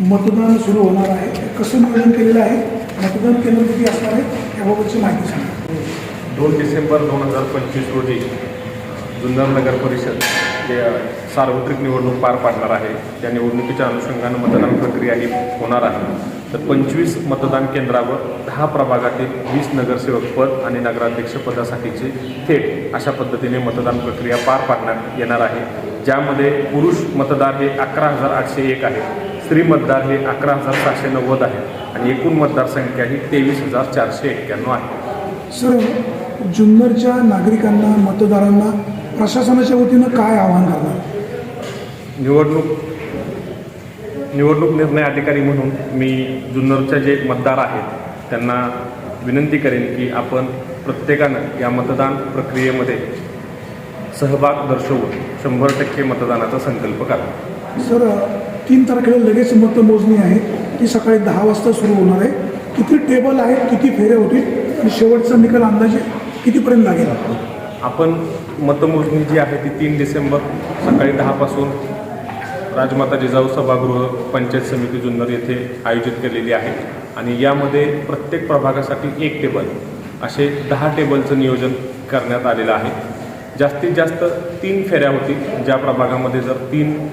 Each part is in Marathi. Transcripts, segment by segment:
मतदान सुरू होणार आहे. कसं नियोजन केलेलं आहे? मतदान केंद्र किती असणार आहे? याबाबतची माहिती सांगा. दोन डिसेंबर दोन हजार पंचवीस रोजी जुन्नर नगर परिषद जे सार्वत्रिक निवडणूक पार पाडणार आहे. त्या निवडणुकीच्या अनुषंगानं मतदान प्रक्रिया ही होणार आहे. तर पंचवीस मतदान केंद्रावर दहा प्रभागातील वीस नगरसेवकपद आणि नगराध्यक्ष पदासाठीचे थेट अशा पद्धतीने मतदान प्रक्रिया पार पाडण्यात येणार आहे. ज्यामध्ये पुरुष मतदार हे अकरा हजार आठशे एक आहे स्त्री मतदार हे अकरा हजार सातशे नव्वद आहे आणि एकूण मतदारसंख्या ही तेवीस हजार चारशे एक्क्याण्णव आहे. सर जुन्नरच्या नागरिकांना मतदारांना प्रशासनाच्या वतीनं काय आवाहन करणार? निवडणूक निवडणूक निर्णय अधिकारी म्हणून मी जुन्नरचे जे मतदार आहेत त्यांना विनंती करेन की आपण प्रत्येकानं या मतदान प्रक्रियेमध्ये सहभाग दर्शवून शंभर टक्के मतदानाचा संकल्प करा. सर तीन तारखेला लगेच मतमोजणी आहे. ती सकाळी दहा वाजता सुरू होणार आहे. किती टेबल आहेत किती फेऱ्या होतील आणि शेवटचा निकाल अंदाजे कितीपर्यंत लागेल? आपण मतमोजणी जी आहे ती तीन डिसेंबर सकाळी दहापासून राजमाता जिजाऊ सभागृह पंचायत समिती जुन्नर येथे आयोजित केलेली आहे. आणि यामध्ये प्रत्येक प्रभागासाठी एक टेबल असे दहा टेबलचं नियोजन करण्यात आलेलं आहे. जास्तीत जास्त तीन फेऱ्या होतील. ज्या प्रभागामध्ये जर तीन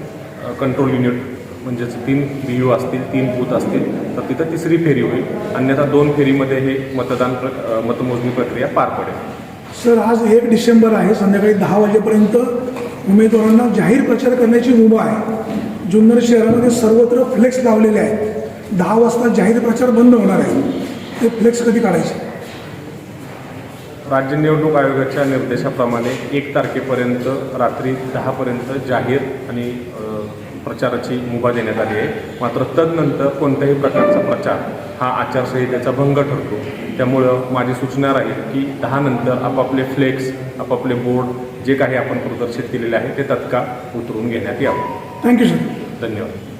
कंट्रोल युनिट म्हणजेच तीन बी यू असतील तीन बूथ असतील तर तिथं तिसरी फेरी होईल. अन्यथा दोन फेरीमध्ये हे मतदान प्र मतमोजणी प्रक्रिया पार पडेल. सर आज एक डिसेंबर आहे संध्याकाळी दहा वाजेपर्यंत उमेदवारांना जाहीर प्रचार करण्याची मुभा आहे. जुन्नर शहरामध्ये सर्वत्र फ्लेक्स लावलेले आहेत. दहा वाजता जाहीर प्रचार बंद होणार आहे. ते फ्लेक्स कधी काढायचे? राज्य निवडणूक आयोगाच्या निर्देशाप्रमाणे एक तारखेपर्यंत रात्री दहापर्यंत जाहीर आणि प्रचाराची मुभा देण्यात आली आहे. मात्र तदनंतर कोणत्याही प्रकारचा प्रचार हा आचारसंहितेचा भंग ठरतो. त्यामुळं माझी सूचना राहील की दहा नंतर आपापले फ्लेक्स आपापले बोर्ड जे काही आपण प्रदर्शित केलेले आहे ते तत्काळ उतरून घेण्यात यावं. थँक्यू सर धन्यवाद.